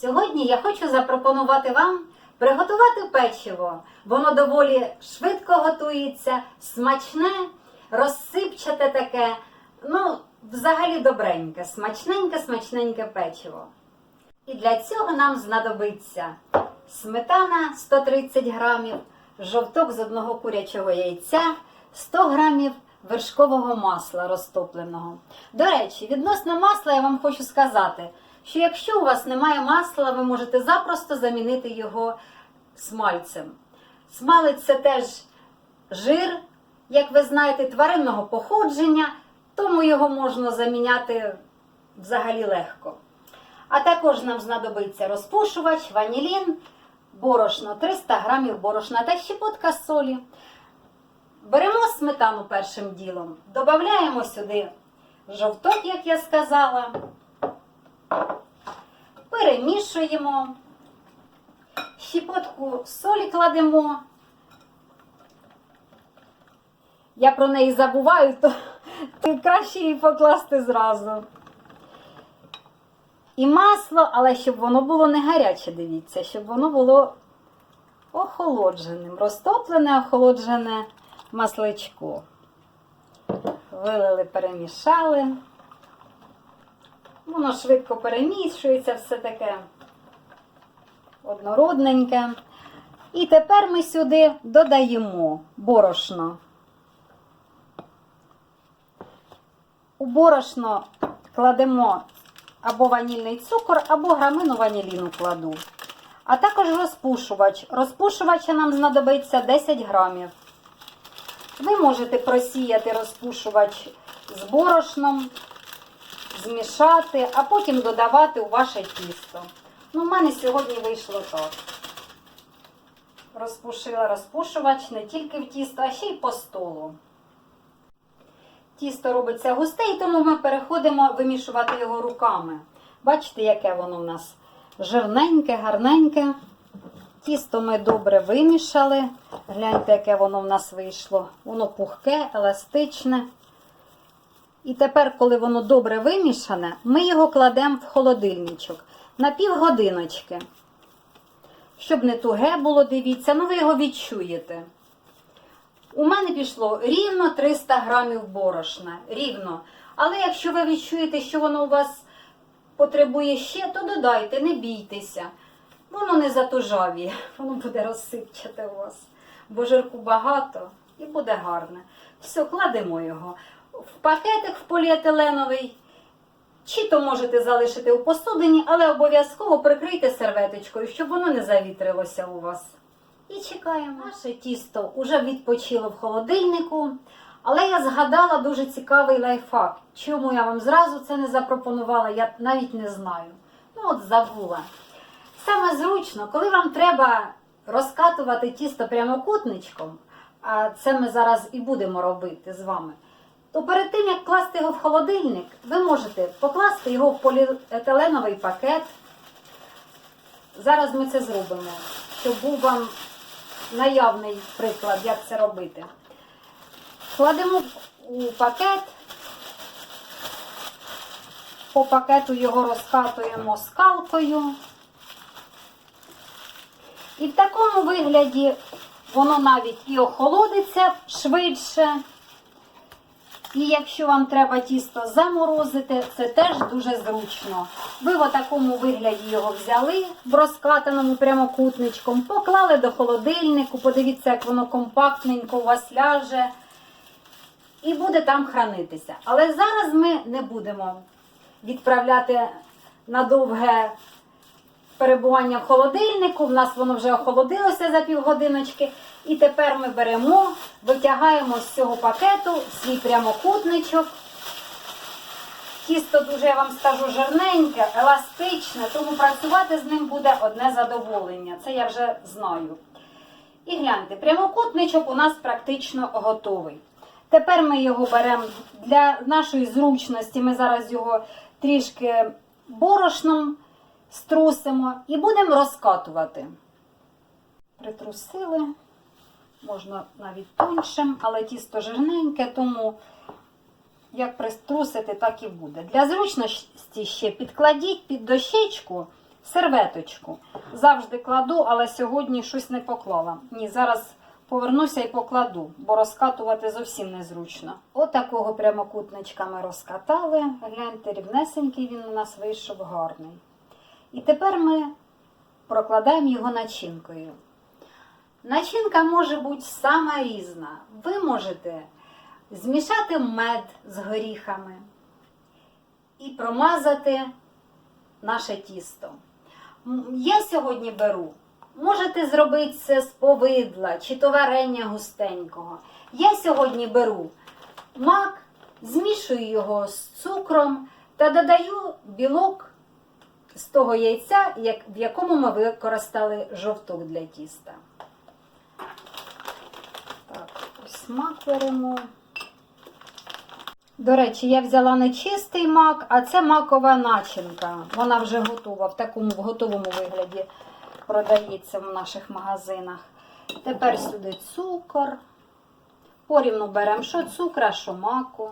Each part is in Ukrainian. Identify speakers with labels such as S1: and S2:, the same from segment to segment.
S1: Сьогодні я хочу запропонувати вам приготувати печиво. Воно доволі швидко готується, смачне, розсипчате таке. Ну, взагалі добреньке, смачненьке, смачненьке печиво. І для цього нам знадобиться сметана 130 грамів, жовток з одного курячого яйця, 100 грамів вершкового масла розтопленого. До речі, відносно масла я вам хочу сказати, що якщо у вас немає масла, ви можете запросто замінити його смальцем. Смалець це теж жир, як ви знаєте, тваринного походження, тому його можна заміняти взагалі легко. А також нам знадобиться розпушувач, ванілін, борошно 300 грамів борошна та щепотка солі. Беремо сметану першим ділом, додаємо сюди жовток, як я сказала, перемішуємо, щепотку солі кладемо. Я про неї забуваю, то, то краще її покласти зразу. І масло, але щоб воно було не гаряче, дивіться, щоб воно було охолодженим, розтоплене, охолоджене масличко. Вилили, перемішали. Воно швидко перемішується, все таке однородненьке. І тепер ми сюди додаємо борошно. У борошно кладемо або ванільний цукор, або грамину ваніліну кладу. А також розпушувач. Розпушувача нам знадобиться 10 грамів. Ви можете просіяти розпушувач з борошном, змішати, а потім додавати у ваше тісто. Ну, в мене сьогодні вийшло так. Розпушила розпушувач не тільки в тісто, а ще й по столу. Тісто робиться густе, і тому ми переходимо вимішувати його руками. Бачите, яке воно в нас жирненьке, гарненьке. Тісто ми добре вимішали. Гляньте, яке воно в нас вийшло. Воно пухке, еластичне. І тепер, коли воно добре вимішане, ми його кладемо в холодильничок на півгодиночки. Щоб не туге було, дивіться, ну ви його відчуєте. У мене пішло рівно 300 грамів борошна. Рівно. Але якщо ви відчуєте, що воно у вас потребує ще, то додайте, не бійтеся. Воно не затужавіє, воно буде розсипчате у вас. Бо жирку багато і буде гарне. Все, кладемо його в пакетик в поліетиленовий. Чи то можете залишити у посудині, але обов'язково прикрийте серветочкою, щоб воно не завітрилося у вас. І чекаємо. Наше тісто вже відпочило в холодильнику. Але я згадала дуже цікавий лайфхак. Чому я вам зразу це не запропонувала, я навіть не знаю. Ну, от забула. Саме зручно, коли вам треба розкатувати тісто прямокутничком, а це ми зараз і будемо робити з вами, то перед тим, як класти його в холодильник, ви можете покласти його в поліетиленовий пакет. Зараз ми це зробимо, щоб був вам наявний приклад, як це робити. Кладемо у пакет, по пакету його розкатуємо скалкою. І в такому вигляді воно навіть і охолодиться швидше. І якщо вам треба тісто заморозити, це теж дуже зручно. Ви в такому вигляді його взяли в розкатаному прямокутничком, поклали до холодильнику, подивіться, як воно компактненько у вас ляже. І буде там хранитися. Але зараз ми не будемо відправляти на довге перебування в холодильнику. В нас воно вже охолодилося за півгодиночки. І тепер ми беремо, витягаємо з цього пакету свій прямокутничок. Тісто дуже, я вам скажу, жирненьке, еластичне, тому працювати з ним буде одне задоволення. Це я вже знаю. І гляньте, прямокутничок у нас практично готовий. Тепер ми його беремо для нашої зручності. Ми зараз його трішки борошном струсимо і будемо розкатувати. Притрусили, можна навіть тоншим, але тісто жирненьке, тому як приструсити, так і буде. Для зручності ще підкладіть під дощечку серветочку. Завжди кладу, але сьогодні щось не поклала. Ні, зараз повернуся і покладу, бо розкатувати зовсім незручно. Отакого прямокутничка ми розкатали. Гляньте, рівнесенький він у нас вийшов гарний. І тепер ми прокладаємо його начинкою. Начинка може бути сама різна. Ви можете змішати мед з горіхами і промазати наше тісто. Я сьогодні беру. Можете зробити це з повидла чи то варення густенького. Я сьогодні беру мак, змішую його з цукром та додаю білок з того яйця, в якому ми використали жовток для тіста. Так, ось мак беремо. До речі, я взяла не чистий мак, а це макова начинка. Вона вже готова, в такому в готовому вигляді продається в наших магазинах. Тепер сюди цукор. Порівну беремо що цукра, що маку.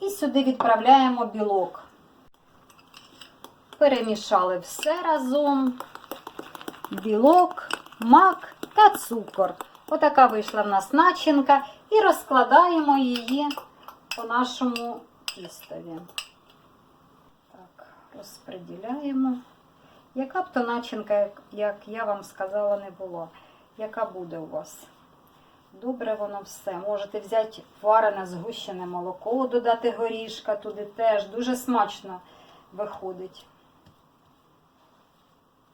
S1: І сюди відправляємо білок. Перемішали все разом. Білок, мак та цукор. Отака вийшла в нас начинка. І розкладаємо її по нашому тістові. Так, розподіляємо. Яка б то начинка, як, я вам сказала, не була. Яка буде у вас? Добре воно все. Можете взяти варене згущене молоко, додати горішка туди теж. Дуже смачно виходить.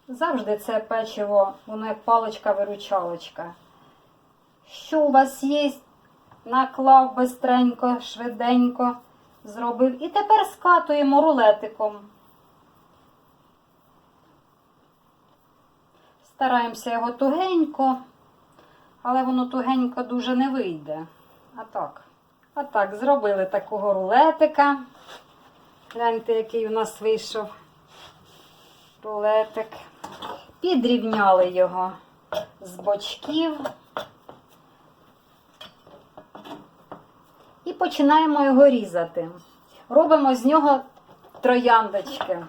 S1: Завжди це печиво, воно як паличка-виручалочка. Що у вас є, наклав бистренько, швиденько зробив. І тепер скатуємо рулетиком. Стараємося його тугенько, але воно тугенько дуже не вийде. А так, а так, зробили такого рулетика. Гляньте, який у нас вийшов рулетик. Підрівняли його з бочків. І починаємо його різати. Робимо з нього трояндочки.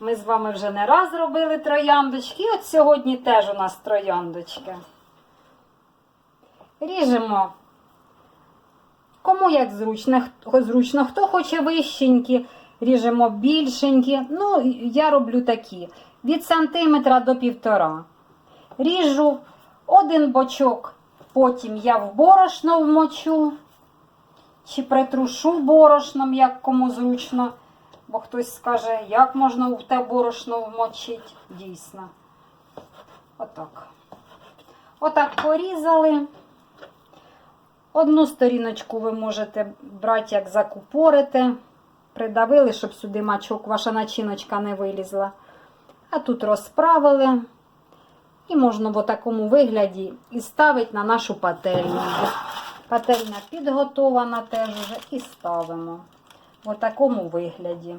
S1: Ми з вами вже не раз робили трояндочки, і от сьогодні теж у нас трояндочки. Ріжемо. Кому як зручно, зручно, хто хоче вищенькі, ріжемо більшенькі. Ну, я роблю такі. Від сантиметра до півтора. Ріжу один бочок, потім я в борошно вмочу, чи притрушу борошном, як кому зручно. Бо хтось скаже, як можна в те борошно вмочити. Дійсно. Отак. Отак порізали. Одну сторіночку ви можете брати, як закупорити. Придавили, щоб сюди мачок, ваша начиночка не вилізла. А тут розправили. І можна в такому вигляді і ставити на нашу пательню. Пательня підготована теж вже і ставимо в такому вигляді.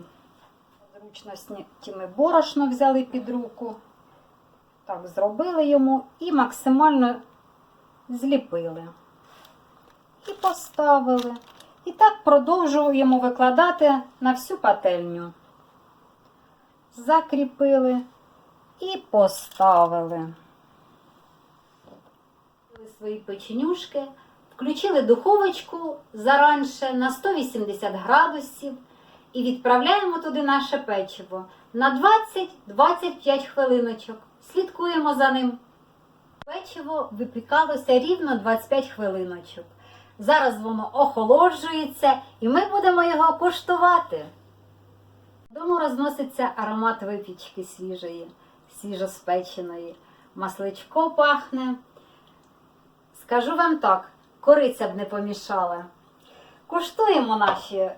S1: Зручності ми борошно взяли під руку. Так, зробили йому і максимально зліпили. І поставили. І так продовжуємо викладати на всю пательню. Закріпили і поставили. Свої печенюшки, включили духовочку заранше на 180 градусів і відправляємо туди наше печиво на 20-25 хвилиночок. Слідкуємо за ним. Печиво випікалося рівно 25 хвилиночок. Зараз воно охолоджується і ми будемо його куштувати. Дому розноситься аромат випічки свіжої, свіжоспеченої. Масличко пахне. Скажу вам так, кориця б не помішала. Куштуємо наші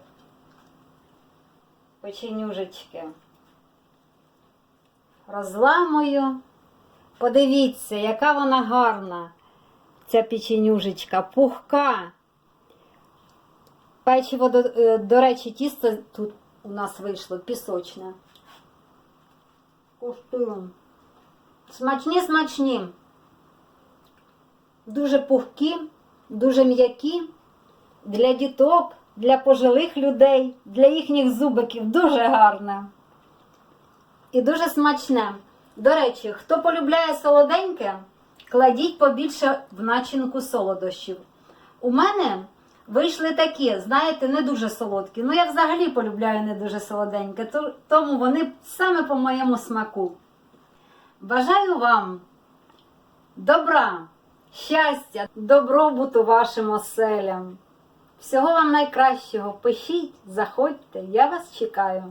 S1: печенюжечки. Розламую. Подивіться, яка вона гарна, ця печенюжечка, пухка. Печиво, до, е, до речі, тісто тут у нас вийшло пісочне. Куштуємо. Смачні, смачні. Дуже пухкі, дуже м'які. Для діток для пожилих людей, для їхніх зубиків дуже гарне. І дуже смачне. До речі, хто полюбляє солоденьке, кладіть побільше в начинку солодощів. У мене вийшли такі, знаєте, не дуже солодкі. Ну, я взагалі полюбляю не дуже солоденьке, тому вони саме по моєму смаку. Бажаю вам добра, щастя, добробуту вашим оселям. Всього вам найкращого. Пишіть, заходьте, я вас чекаю.